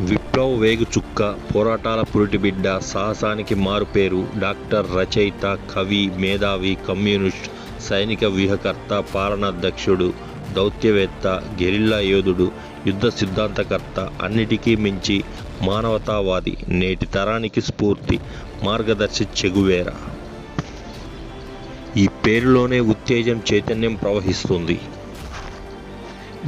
విప్లవ వేగు చుక్క పోరాటాల పురిటిబిడ్డ సాహసానికి మారుపేరు డాక్టర్ రచయిత కవి మేధావి కమ్యూనిస్ట్ సైనిక వ్యూహకర్త పాలనాధ్యక్షుడు దౌత్యవేత్త గెరిల్లా యోధుడు యుద్ధ సిద్ధాంతకర్త అన్నిటికీ మించి మానవతావాది నేటి తరానికి స్ఫూర్తి మార్గదర్శి చెగువేరా. ఈ పేరులోనే ఉత్తేజం చైతన్యం ప్రవహిస్తుంది.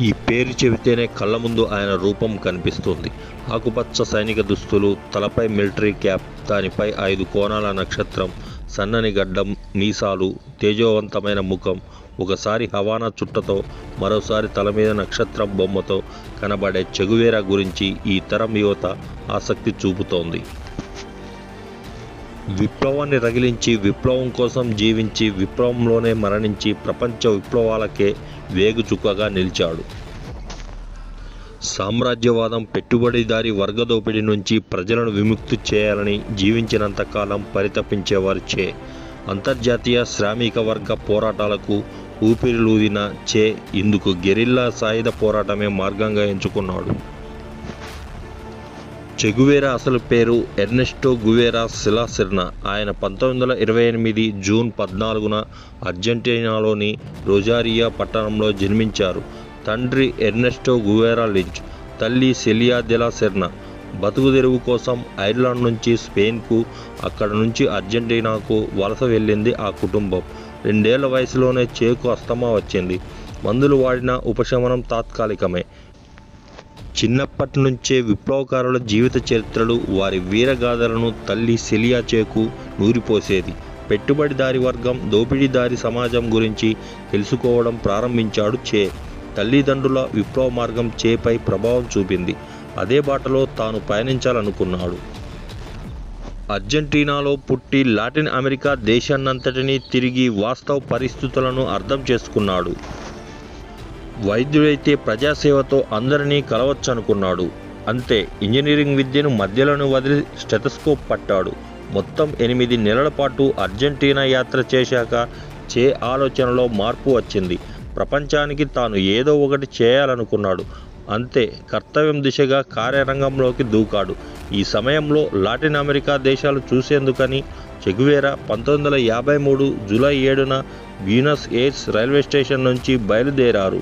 ఈ పేరు చెబితేనే కళ్ళ ముందు ఆయన రూపం కనిపిస్తుంది. ఆకుపచ్చ సైనిక దుస్తులు తలపై మిలిటరీ క్యాప్ దానిపై ఐదు కోణాల నక్షత్రం సన్నని గడ్డం మీసాలు తేజోవంతమైన ముఖం ఒకసారి హవానా చుట్టతో మరోసారి తల మీద నక్షత్రం బొమ్మతో కనబడే చెగువేరా గురించి ఈ తరం యువత ఆసక్తి చూపుతోంది. విప్లవాన్ని రగిలించి విప్లవం కోసం జీవించి విప్లవంలోనే మరణించి ప్రపంచ విప్లవాలకే వేగుచుక్కగా నిలిచాడు. సామ్రాజ్యవాదం పెట్టుబడిదారి వర్గదోపిడి నుంచి ప్రజలను విముక్తి చేయాలని జీవించినంతకాలం పరితపించేవారిచే అంతర్జాతీయ శ్రామిక వర్గ పోరాటాలకు ఊపిరిలూదిన చే ఇందుకు గెరిల్లా సాయుధ పోరాటమే మార్గంగా ఎంచుకున్నాడు. చెగువేరా అసలు పేరు ఎర్నెస్టో గువేరా సిలాసిర్నా. ఆయన పంతొమ్మిది వందల ఇరవై ఎనిమిది జూన్ పద్నాలుగున అర్జెంటీనాలోని రొజారియా పట్టణంలో జన్మించారు. తండ్రి ఎర్నెస్టో గువేరా లించ్ తల్లి సెలియా దెలా సెర్నా. బతుకుదెరువు కోసం ఐర్లాండ్ నుంచి స్పెయిన్కు అక్కడ నుంచి అర్జెంటీనాకు వలస వెళ్ళింది ఆ కుటుంబం. రెండేళ్ళ వయసులోనే చేకు అస్తమా వచ్చింది. మందులు వాడిన ఉపశమనం తాత్కాలికమే. చిన్నప్పటి నుంచే విప్లవకారుల జీవిత చరిత్రలు వారి వీరగాథలను తల్లి సెలియా చేకు నూరిపోసేది. పెట్టుబడిదారి వర్గం దోపిడీదారి సమాజం గురించి తెలుసుకోవడం ప్రారంభించాడు చే. తల్లిదండ్రుల విప్లవ మార్గం చేపై ప్రభావం చూపింది. అదే బాటలో తాను పయనించాలనుకున్నాడు. అర్జెంటీనాలో పుట్టి లాటిన్ అమెరికా దేశాన్నంతటినీ తిరిగి వాస్తవ పరిస్థితులను అర్థం చేసుకున్నాడు. వైద్యుడైతే ప్రజాసేవతో అందరినీ కలవచ్చనుకున్నాడు. అంతే ఇంజనీరింగ్ విద్యను మధ్యలోనే వదిలి స్టెథస్కోప్ పట్టాడు. మొత్తం ఎనిమిది నెలల పాటు అర్జెంటీనా యాత్ర చేశాక చే ఆలోచనలో మార్పు వచ్చింది. ప్రపంచానికి తాను ఏదో ఒకటి చేయాలనుకున్నాడు. అంతే కర్తవ్యం దిశగా కార్యరంగంలోకి దూకాడు. ఈ సమయంలో లాటిన్ అమెరికా దేశాలు చూసేందుకని చెగువేరా పంతొమ్మిది వందల యాభై మూడు జూలై ఏడున బ్యూనస్ ఎయిర్స్ రైల్వే స్టేషన్ నుంచి బయలుదేరారు.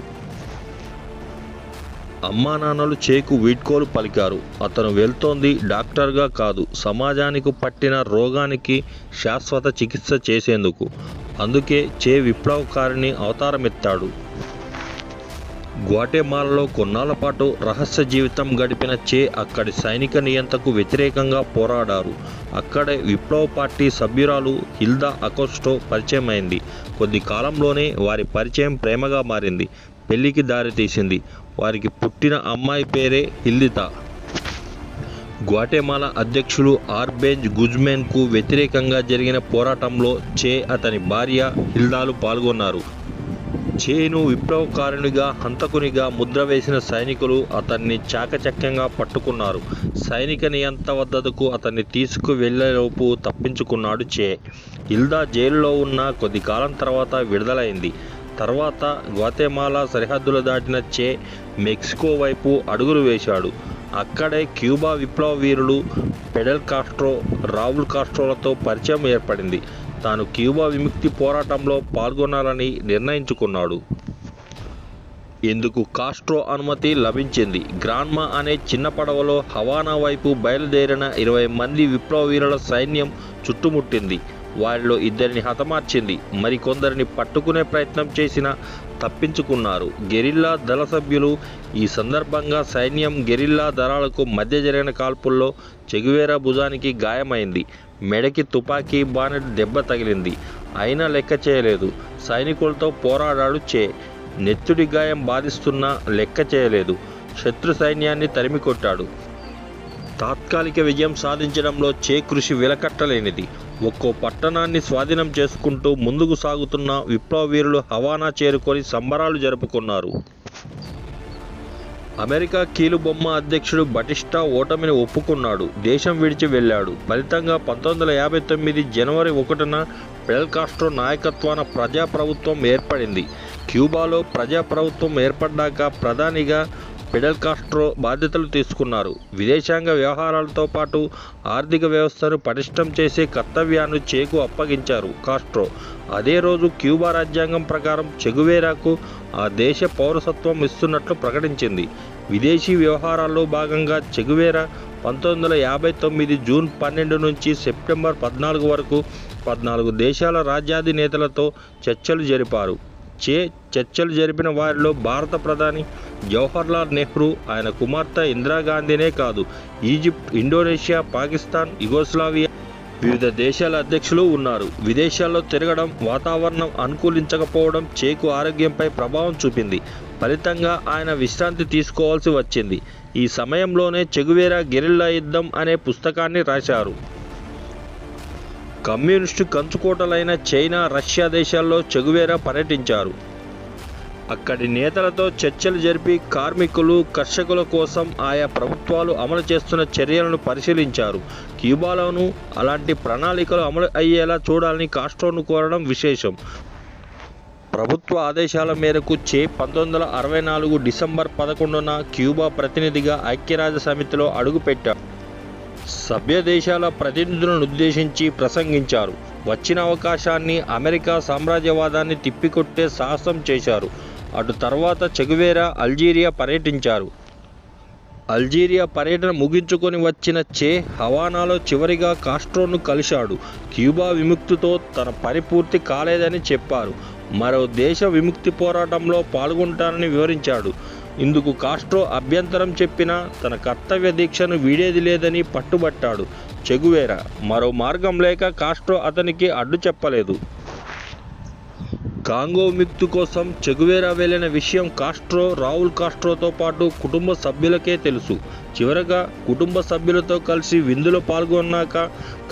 అమ్మా నాన్నలు చేకు వీడ్కోలు పలికారు. అతను వెళ్తోంది డాక్టర్గా కాదు సమాజానికి పట్టిన రోగానికి శాశ్వత చికిత్స చేసేందుకు. అందుకే చే విప్లవకారిని అవతారమెత్తాడు. గ్వాటెమాలలో కొన్నాళ్ళ పాటు రహస్య జీవితం గడిపిన చే అక్కడి సైనిక నియంతకు వ్యతిరేకంగా పోరాడారు. అక్కడే విప్లవ పార్టీ సభ్యురాలు హిల్దా అకోస్టో పరిచయమైంది. కొద్ది కాలంలోనే వారి పరిచయం ప్రేమగా మారింది. పెళ్ళికి దారితీసింది. వారికి పుట్టిన అమ్మాయి పేరే హిల్దిత. గ్వాటెమాలా అధ్యక్షులు ఆర్బేజ్ గుజ్మెన్కు వ్యతిరేకంగా జరిగిన పోరాటంలో చే అతని భార్య హిల్దాలు పాల్గొన్నారు. చేను విప్లవకారునిగా హంతకునిగా ముద్ర వేసిన సైనికులు అతన్ని చాకచక్యంగా పట్టుకున్నారు. సైనిక నియంత వద్దకు అతన్ని తీసుకువెళ్ళేలోపు తప్పించుకున్నాడు చే. హిల్దా జైలులో ఉన్న కొద్ది కాలం తర్వాత విడుదలైంది. తర్వాత గ్వాతెమాలా సరిహద్దులు దాటిన చే మెక్సికో వైపు అడుగులు వేశాడు. అక్కడే క్యూబా విప్లవ వీరులు పెడల్ కాస్ట్రో రావుల్ కాస్ట్రోలతో పరిచయం ఏర్పడింది. తాను క్యూబా విముక్తి పోరాటంలో పాల్గొనాలని నిర్ణయించుకున్నాడు. ఇందుకు కాస్ట్రో అనుమతి లభించింది. గ్రాన్మా అనే చిన్న పడవలో హవానా వైపు బయలుదేరిన ఇరవై మంది విప్లవ వీరుల సైన్యం చుట్టుముట్టింది. వారిలో ఇద్దరిని హతమార్చింది. మరికొందరిని పట్టుకునే ప్రయత్నం చేసిన తప్పించుకున్నారు. గెరిల్లా దళ సభ్యులు ఈ సందర్భంగా సైన్యం గెరిల్లా దళాలకు మధ్య జరిగిన కాల్పుల్లో చెగువేరా భుజానికి గాయమైంది. మెడకి తుపాకీ బానెట్ దెబ్బ తగిలింది. అయినా లెక్క చేయలేదు. సైనికులతో పోరాడాడు చే. నెత్తుడి గాయం బాధిస్తున్నా లెక్క చేయలేదు. శత్రు సైన్యాన్ని తరిమి కొట్టాడు తాత్కాలిక విజయం సాధించడంలో చే కృషి వెలకట్టలేనిది. ఒక్కో పట్టణాన్ని స్వాధీనం చేసుకుంటూ ముందుకు సాగుతున్న విప్లవ వీరులు హవానా చేరుకొని సంబరాలు జరుపుకున్నారు. అమెరికా కీలుబొమ్మ అధ్యక్షుడు బటిస్టా ఓటమిని ఒప్పుకున్నాడు. దేశం విడిచి వెళ్ళాడు. ఫలితంగా పంతొమ్మిది వందల యాభై తొమ్మిది జనవరి ఒకటిన పెల్కాస్ట్రో కాస్ట్రో నాయకత్వాన ప్రజాప్రభుత్వం ఏర్పడింది. క్యూబాలో ప్రజాప్రభుత్వం ఏర్పడ్డాక ప్రధానిగా ఫిడెల్ కాస్ట్రో బాధ్యతలు తీసుకున్నారు. విదేశాంగ వ్యవహారాలతో పాటు ఆర్థిక వ్యవస్థను పటిష్టం చేసే కర్తవ్యాన్ని చేకు అప్పగించారు కాస్ట్రో. అదే రోజు క్యూబా రాజ్యాంగం ప్రకారం చెగువేరాకు ఆ దేశ పౌరసత్వం ఇస్తున్నట్లు ప్రకటించింది. విదేశీ వ్యవహారాల్లో భాగంగా చెగువేరా పంతొమ్మిది వందల యాభై తొమ్మిది జూన్ పన్నెండు నుంచి సెప్టెంబర్ పద్నాలుగు వరకు పద్నాలుగు దేశాల రాజ్యాధినేతలతో చర్చలు జరిపారు. చే చర్చలు జరిపిన వారిలో భారత ప్రధాని జవహర్లాల్ నెహ్రూ ఆయన కుమార్తె ఇందిరాగాంధీనే కాదు. ఈజిప్ట్ ఇండోనేషియా పాకిస్తాన్ యుగోస్లావియా వివిధ దేశాల అధ్యక్షులు ఉన్నారు. విదేశాల్లో తిరగడం వాతావరణం అనుకూలించకపోవడం చేకు ఆరోగ్యంపై ప్రభావం చూపింది. ఫలితంగా ఆయన విశ్రాంతి తీసుకోవాల్సి వచ్చింది. ఈ సమయంలోనే చెగువేరా గెరిల్లా యుద్ధం అనే పుస్తకాన్ని రాశారు. కమ్యూనిస్టు కంచుకోటలైన చైనా రష్యా దేశాల్లో చెగువేరా పర్యటించారు. అక్కడి నేతలతో చర్చలు జరిపి కార్మికులు కర్షకుల కోసం ఆయా ప్రభుత్వాలు అమలు చేస్తున్న చర్యలను పరిశీలించారు. క్యూబాలోనూ అలాంటి ప్రణాళికలు అమలు అయ్యేలా చూడాలని కాస్ట్రోను కోరడం విశేషం. ప్రభుత్వ ఆదేశాల మేరకు చే పంతొమ్మిది వందల అరవై నాలుగు డిసెంబర్ పదకొండున క్యూబా ప్రతినిధిగా ఐక్యరాజ్య సమితిలో అడుగుపెట్టారు. సభ్య దేశాల ప్రతినిధులను ఉద్దేశించి ప్రసంగించారు. వచ్చిన అవకాశాన్ని అమెరికా సామ్రాజ్యవాదాన్ని తిప్పికొట్టే సాహసం చేశారు. అటు తర్వాత చెగువేరా అల్జీరియా పర్యటించారు. అల్జీరియా పర్యటన ముగించుకొని వచ్చిన చే హవానాలో చివరిగా కాస్ట్రోను కలిశాడు. క్యూబా విముక్తితో తన పని పూర్తి కాలేదని చెప్పారు. మరో దేశ విముక్తి పోరాటంలో పాల్గొంటానని వివరించాడు. ఇందుకు కాస్ట్రో అభ్యంతరం చెప్పినా తన కర్తవ్య దీక్షను వీడేది లేదని పట్టుబట్టాడు. చెగువేరా. మరో మార్గం లేక కాస్ట్రో అతనికి అడ్డు చెప్పలేదు. కాంగో ముక్తి కోసం చెగువేరా వెళ్ళిన విషయం కాస్ట్రో రావుల్ కాస్ట్రోతో పాటు కుటుంబ సభ్యులకే తెలుసు. చివరగా కుటుంబ సభ్యులతో కలిసి విందులో పాల్గొన్నాక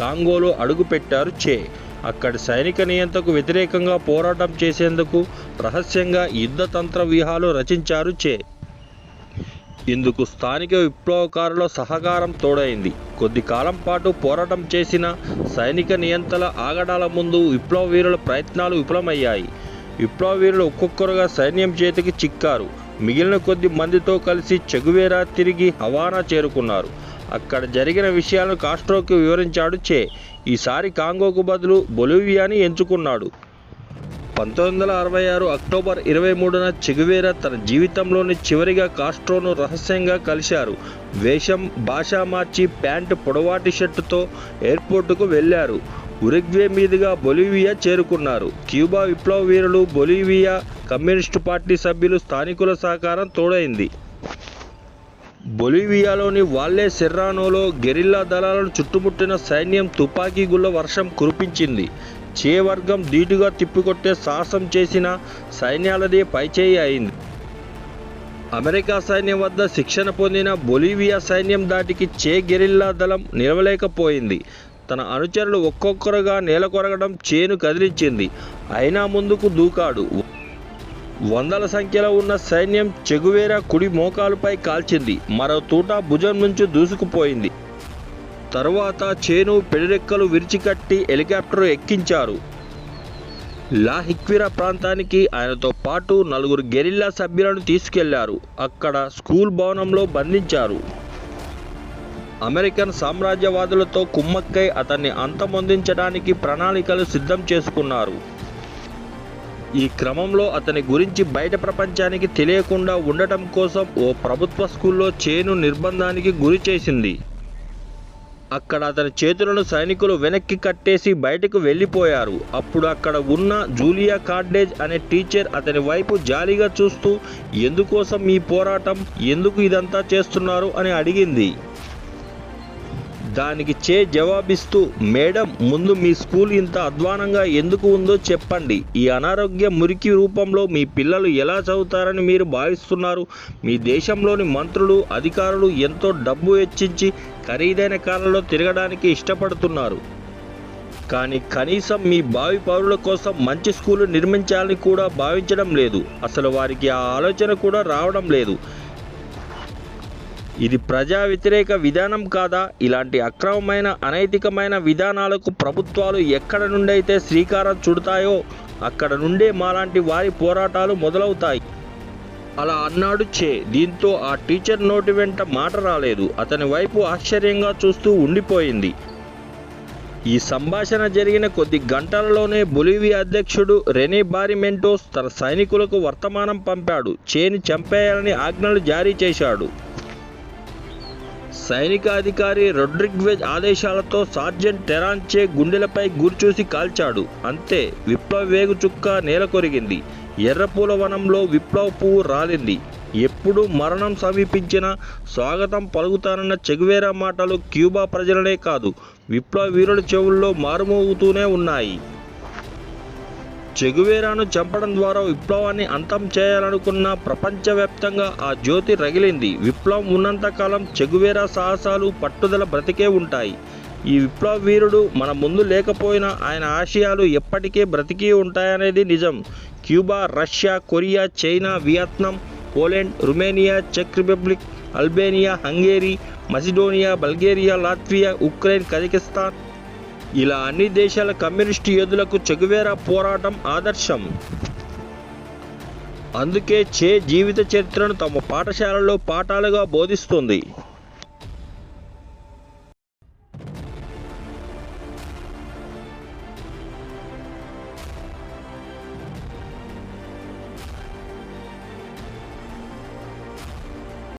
కాంగోలో అడుగుపెట్టారు చే. అక్కడి సైనిక నియంతకు వ్యతిరేకంగా పోరాటం చేసేందుకు రహస్యంగా యుద్ధ తంత్ర వ్యూహాలు రచించారు చే. ఇందుకు స్థానిక విప్లవకారుల సహకారం తోడైంది. కొద్ది కాలం పాటు పోరాటం చేసిన సైనిక నియంత్రణ ఆగడాల ముందు విప్లవ వీరుల ప్రయత్నాలు విఫలమయ్యాయి. విప్లవ వీరులు ఒక్కొక్కరుగా సైన్యం చేతికి చిక్కారు. మిగిలిన కొద్ది మందితో కలిసి చెగువేరా తిరిగి హవానా చేరుకున్నారు. అక్కడ జరిగిన విషయాలను కాస్ట్రోకి వివరించాడు చే. ఈసారి కాంగోకు బదులు బొలివియాని ఎంచుకున్నాడు. పంతొమ్మిది వందల అరవై ఆరు అక్టోబర్ ఇరవై మూడున చెగువేరా తన జీవితంలోని చివరిగా కాస్ట్రోను రహస్యంగా కలిశారు. వేషం భాష మార్చి ప్యాంటు పొడవాటి షర్టుతో ఎయిర్పోర్టుకు వెళ్ళారు. ఉరుగ్వే మీదుగా బొలివియా చేరుకున్నారు. క్యూబా విప్లవ వీరులు బొలివియా కమ్యూనిస్టు పార్టీ సభ్యులు స్థానికుల సహకారం తోడైంది. బొలివియాలోని వాల్లే సెర్రానోలో గెరిల్లా దళాలను చుట్టుముట్టిన సైన్యం తుపాకీ గుళ్ళ వర్షం కురిపించింది. చే వర్గం ధీటుగా తిప్పికొట్టే సాహసం చేసిన సైన్యాలదే పైచేయి అయింది. అమెరికా సైన్యం వద్ద శిక్షణ పొందిన బొలీవియా సైన్యం దాటికి చే గెరిల్లా దళం నిలవలేకపోయింది. తన అనుచరులు ఒక్కొక్కరుగా నేలకొరగడం చేను కదిలించింది. అయినా ముందుకు దూకాడు. వందల సంఖ్యలో ఉన్న సైన్యం చెగువేరా కుడి మోకాలుపై కాల్చింది. మరో తూట భుజం నుంచి దూసుకుపోయింది. తరువాత చేను పెడిరెక్కలు విరిచికట్టి హెలికాప్టర్ ఎక్కించారు. లాహిక్విరా ప్రాంతానికి ఆయనతో పాటు నలుగురు గెరిల్లా సభ్యులను తీసుకెళ్ళారు. అక్కడ స్కూల్ భవనంలో బంధించారు. అమెరికన్ సామ్రాజ్యవాదులతో కుమ్మక్కై అతన్ని అంతమొందించడానికి ప్రణాళికలు సిద్ధం చేసుకున్నారు. ఈ క్రమంలో అతని గురించి బయట ప్రపంచానికి తెలియకుండా ఉండటం కోసం ఓ ప్రభుత్వ స్కూల్లో చేను నిర్బంధానికి గురి చేసింది. అక్కడ అతని చేతులను సైనికులు వెనక్కి కట్టేసి బయటకు వెళ్ళిపోయారు. అప్పుడు అక్కడ ఉన్న జూలియా కార్డేజ్ అనే టీచర్ అతని వైపు జాలిగా చూస్తూ ఎందుకోసం ఈ పోరాటం? ఎందుకు ఇదంతా చేస్తున్నారు? అని అడిగింది. దానికి చే జవాబిస్తూ మేడం ముందు మీ స్కూల్ ఇంత అధ్వానంగా ఎందుకు ఉందో చెప్పండి. ఈ అనారోగ్య మురికి రూపంలో మీ పిల్లలు ఎలా చదువుతారని మీరు భావిస్తున్నారు. మీ దేశంలోని మంత్రులు అధికారులు ఎంతో డబ్బు వెచ్చించి ఖరీదైన కాలంలో తిరగడానికి ఇష్టపడుతున్నారు. కానీ కనీసం మీ భావి పౌరుల కోసం మంచి స్కూలు నిర్మించాలని కూడా భావించడం లేదు. అసలు వారికి ఆ ఆలోచన కూడా రావడం లేదు. ఇది ప్రజా వ్యతిరేక విధానం కాదా? ఇలాంటి అక్రమమైన అనైతికమైన విధానాలకు ప్రభుత్వాలు ఎక్కడ నుండైతే శ్రీకారం చుడతాయో అక్కడ నుండే మాలాంటి వారి పోరాటాలు మొదలవుతాయి. అలా అన్నాడు చే. దీంతో ఆ టీచర్ నోటి వెంట మాట రాలేదు. అతని వైపు ఆశ్చర్యంగా చూస్తూ ఉండిపోయింది. ఈ సంభాషణ జరిగిన కొద్ది గంటలలోనే బొలివియా అధ్యక్షుడు రెనీ బారిమెంటోస్ తన సైనికులకు వర్తమానం పంపాడు. చేని చంపేయాలని ఆజ్ఞలు జారీ చేశాడు. సైనిక అధికారి రొడ్రిగ్వెజ్ ఆదేశాలతో సార్జెంట్ టెరాన్చే గుండెలపై గురిచూసి కాల్చాడు. అంతే విప్లవ వేగు చుక్క నేల కొరిగింది. ఎర్రపూల వనంలో విప్లవ పువ్వు రాలింది. ఎప్పుడు మరణం సమీపించినా స్వాగతం పలుకుతానన్న చెగువేరా మాటలు క్యూబా ప్రజలనే కాదు విప్లవ వీరుల చెవుల్లో మారుమోగుతూనే ఉన్నాయి. చెగువేరాను చంపడం ద్వారా విప్లవాన్ని అంతం చేయాలనుకున్న ప్రపంచవ్యాప్తంగా ఆ జ్యోతి రగిలింది. విప్లవం ఉన్నంతకాలం చెగువేరా సాహసాలు పట్టుదల బ్రతికే ఉంటాయి. ఈ విప్లవ వీరుడు మన ముందు లేకపోయినా ఆయన ఆశయాలు ఎప్పటికే బ్రతికి ఉంటాయనేది నిజం. Cuba Russia Korea China Vietnam Poland Romania check Republic Albania Hungary Macedonia Bulgaria Latvia Ukraine Kazakhstan ఇలా అన్ని దేశాల కమ్యూనిస్టు యోధులకు చెగువేరా పోరాటం ఆదర్శం. అందుకే చే జీవిత చరిత్రను తమ పాఠశాలలో పాఠాలుగా బోధిస్తుంది.